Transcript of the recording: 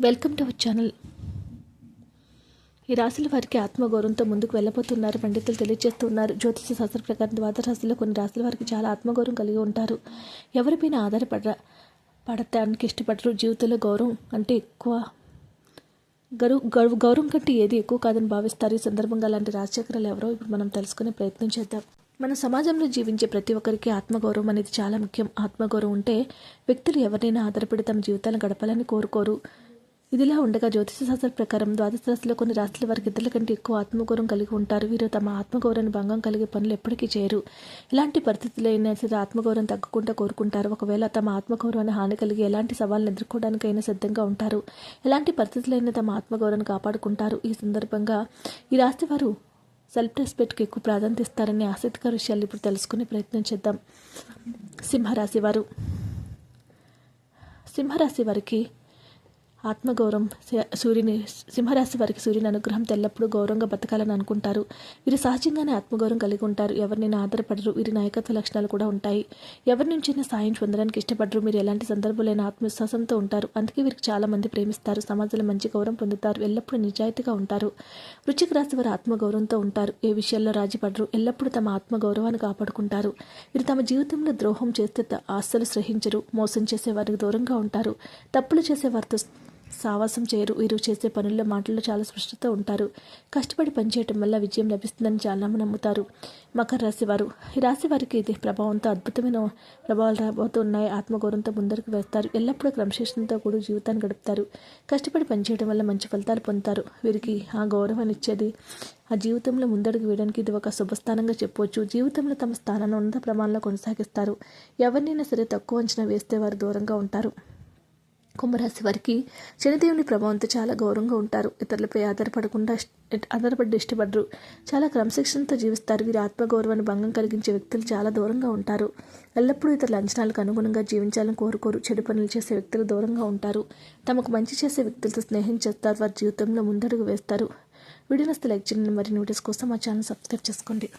Welcome to our channel. ఈ రాశుల వారికి ఆత్మగౌరవంతో ముందుకు వెళ్ళబోతున్నారు పండితులు తెలియజేస్తున్నారు. జ్యోతిష శాస్త్ర ప్రకారం ద్వాదశ రాశుల్లో కొన్ని రాశుల వారికి చాలా ఆత్మగౌరవం కలిగి ఉంటారు. ఎవరిపైన ఆధారపడ పడటానికి ఇష్టపడరు. జీవితంలో గౌరవం అంటే ఎక్కువ గరు గౌరవ గౌరవం కంటే ఏది ఎక్కువ కాదని భావిస్తారు. ఈ సందర్భంగా అలాంటి రాజచక్రాలు ఎవరో ఇప్పుడు మనం తెలుసుకునే ప్రయత్నం చేద్దాం. మన సమాజంలో జీవించే ప్రతి ఒక్కరికి ఆత్మగౌరవం అనేది చాలా ముఖ్యం. ఆత్మగౌరవం ఉంటే వ్యక్తులు ఎవరినైనా ఆధారపడి తమ జీవితాలను గడపాలని కోరుకోరు. ఇదిలా ఉండగా జ్యోతిషశాస్త్ర ప్రకారం ద్వాదశ రాశిలో కొన్ని రాశుల వారికి ఇద్దరి కంటే ఎక్కువ ఆత్మగౌరవం కలిగి ఉంటారు. వీరు తమ ఆత్మగౌరవాన్ని భంగం కలిగే పనులు ఎప్పటికీ చేయరు. ఎలాంటి పరిస్థితుల్లో అయినా సరే ఆత్మగౌరవం తగ్గకుండా కోరుకుంటారు. ఒకవేళ తమ ఆత్మగౌరవాన్ని హాని కలిగి ఎలాంటి సవాళ్ళను ఎదుర్కోవడానికైనా సిద్ధంగా ఉంటారు. ఎలాంటి పరిస్థితులైనా తమ ఆత్మగౌరవాన్ని కాపాడుకుంటారు. ఈ సందర్భంగా ఈ రాశి వారు సెల్ఫ్ రెస్పెక్ట్కి ఎక్కువ ప్రాధాన్యత ఇస్తారనే ఆసక్తికర విషయాలు ఇప్పుడు తెలుసుకునే ప్రయత్నం చేద్దాం. సింహరాశి వారు. సింహరాశి వారికి ఆత్మగౌరవం సూర్యుని సింహరాశి వారికి సూర్యుని అనుగ్రహం తెల్లప్పుడూ గౌరవంగా బతకాలని అనుకుంటారు. వీరు సహజంగానే ఆత్మగౌరవం కలిగి ఉంటారు. ఎవరినైనా ఆధారపడరు. వీరి నాయకత్వ లక్షణాలు కూడా ఉంటాయి. ఎవరి నుంచైనా సాయం పొందడానికి ఇష్టపడరు. మీరు ఎలాంటి సందర్భంలో ఆత్మవిశ్వాసంతో ఉంటారు. అందుకే వీరికి చాలా మంది ప్రేమిస్తారు. సమాజంలో మంచి గౌరవం పొందుతారు. ఎల్లప్పుడూ నిజాయితీగా ఉంటారు. వృచ్చిక రాశి వారు ఆత్మగౌరవంతో ఉంటారు. ఏ విషయాల్లో రాజీపడరు. ఎల్లప్పుడూ తమ ఆత్మగౌరవాన్ని కాపాడుకుంటారు. వీరు తమ జీవితంలో ద్రోహం చేస్తే త- ఆస్తులు సహించరు. మోసం చేసే వారికి దూరంగా ఉంటారు. తప్పులు చేసే వారితో సావాసం చేయరు. వీరు చేసే పనుల్లో మాటల్లో చాలా స్పష్టత ఉంటారు. కష్టపడి పనిచేయటం వల్ల విజయం లభిస్తుందని చాలా నమ్ముతారు. మకర రాశి వారు. ఈ రాశి వారికి ఇది ప్రభావంతో అద్భుతమైన ప్రభావాలు రాబోతున్నాయి. ఆత్మగౌరవంతో ముందరకు వేస్తారు. ఎల్లప్పుడూ క్రమశిక్షణతో కూడా జీవితాన్ని గడుపుతారు. కష్టపడి పనిచేయడం వల్ల మంచి ఫలితాలు పొందుతారు. వీరికి ఆ గౌరవాన్ని ఇచ్చేది ఆ జీవితంలో ముందడుగు వేయడానికి ఇది ఒక శుభస్థానంగా చెప్పవచ్చు. జీవితంలో తమ స్థానాన్ని ఉన్నత ప్రమాణంలో కొనసాగిస్తారు. ఎవరినైనా సరే తక్కువ అంచనా వేస్తే వారు దూరంగా ఉంటారు. కుంభరాశి వారికి శనిదేవుని ప్రభావంతో చాలా గౌరవంగా ఉంటారు. ఇతరులపై ఆధారపడకుండా ఆధారపడి ఇష్టపడరు. చాలా క్రమశిక్షణతో జీవిస్తారు. వీరి ఆత్మగౌరవాన్ని భంగం కలిగించే వ్యక్తులు చాలా దూరంగా ఉంటారు. ఎల్లప్పుడూ ఇతరుల అంచనాలకు అనుగుణంగా జీవించాలని కోరుకోరు. చెడు పనులు చేసే వ్యక్తులు దూరంగా ఉంటారు. తమకు మంచి చేసే వ్యక్తులతో స్నేహం చేస్తారు. వారి జీవితంలో ముందడుగు వేస్తారు. వీడియోని లైక్ చేయండి. మరి నోటీస్ కోసం మా ఛానల్ సబ్స్క్రైబ్ చేసుకోండి.